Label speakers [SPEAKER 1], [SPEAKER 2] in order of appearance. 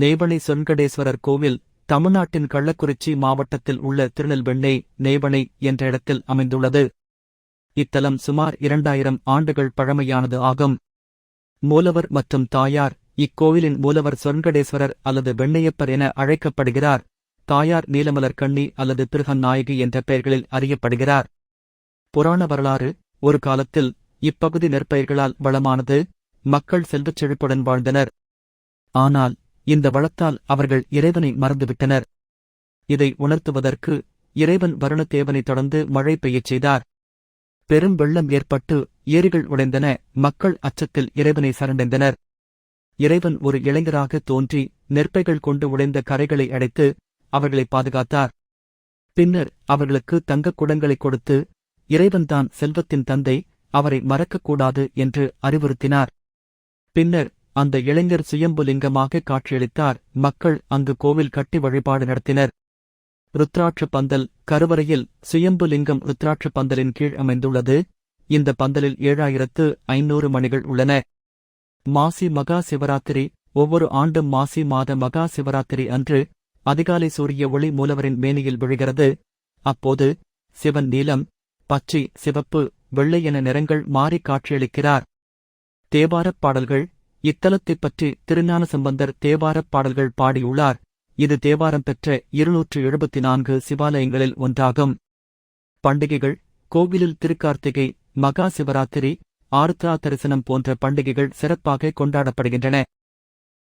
[SPEAKER 1] நெய்வணை சொன்கடேஸ்வரர் கோவில் தமிழ்நாட்டின் கள்ளக்குறிச்சி மாவட்டத்தில் உள்ள திருநெல்வெண்ணை நெய்வணை என்ற இடத்தில் அமைந்துள்ளது. இத்தலம் சுமார் இரண்டாயிரம் ஆண்டுகள் பழமையானது ஆகும். மூலவர் மற்றும் தாயார் இக்கோவிலின் மூலவர் சொர்ணகடேஸ்வரர் அல்லது வெண்ணையப்பர் என அழைக்கப்படுகிறார். தாயார் நீலமலர் கண்ணி அல்லது திருகநாயகி என்ற பெயர்களில் அறியப்படுகிறார். புராண வரலாறு ஒரு காலத்தில் இப்பகுதி நெற்பயிர்களால் வளமானது. மக்கள் செல்வச் செழிப்புடன் வாழ்ந்தனர். ஆனால் இந்த வளத்தால் அவர்கள் இறைவனை மறந்துவிட்டனர். இதை உணர்த்துவதற்கு இறைவன் வருணத்தேவனை தொடர்ந்து மழை பெய்யச் செய்தார். பெரும் வெள்ளம் ஏற்பட்டு ஏரிகள் உடைந்தன மக்கள் அச்சத்தில் இறைவனை சரண்டெந்தனர். இறைவன் ஒரு இளைஞராக தோன்றி நெற்பைகள் கொண்டு உடைந்த கரைகளை அடைத்து அவர்களை பாதுகாத்தார். பின்னர் அவர்களுக்கு தங்கக் குடங்களைக் கொடுத்து இறைவன்தான் செல்வத்தின் தந்தை அவரை மறக்கக்கூடாது என்று அறிவுறுத்தினார். பின்னர் அந்த இளைஞர் சுயம்புலிங்கமாக காட்சியளித்தார். மக்கள் அங்கு கோவில் கட்டி வழிபாடு நடத்தினர். ருத்ராட்ச பந்தல் கருவறையில் சுயம்புலிங்கம் ருத்ராட்ச பந்தலின் கீழ் அமைந்துள்ளது. இந்த பந்தலில் ஏழாயிரத்து ஐநூறு மணிகள் உள்ளன. மாசி மகா சிவராத்திரி ஒவ்வொரு ஆண்டும் மாசி மாத மகா சிவராத்திரி அன்று அதிகாலை சூரிய ஒளி மூலவரின் மேனியில் விழுகிறது. அப்போது சிவன் நீலம் பச்சை சிவப்பு வெள்ளை என நிறங்கள் மாறி காட்சியளிக்கிறார். தேவாரப் பாடல்கள் இத்தலத்தைப் பற்றி திருஞான சம்பந்தர் தேவாரப் பாடல்கள் பாடியுள்ளார். இது தேவாரம் பெற்ற இருநூற்று எழுபத்தி நான்கு சிவாலயங்களில் ஒன்றாகும். பண்டிகைகள் கோவிலில் திருக்கார்த்திகை மகா சிவராத்திரி ஆருத்ரா தரிசனம் போன்ற பண்டிகைகள் சிறப்பாக கொண்டாடப்படுகின்றன.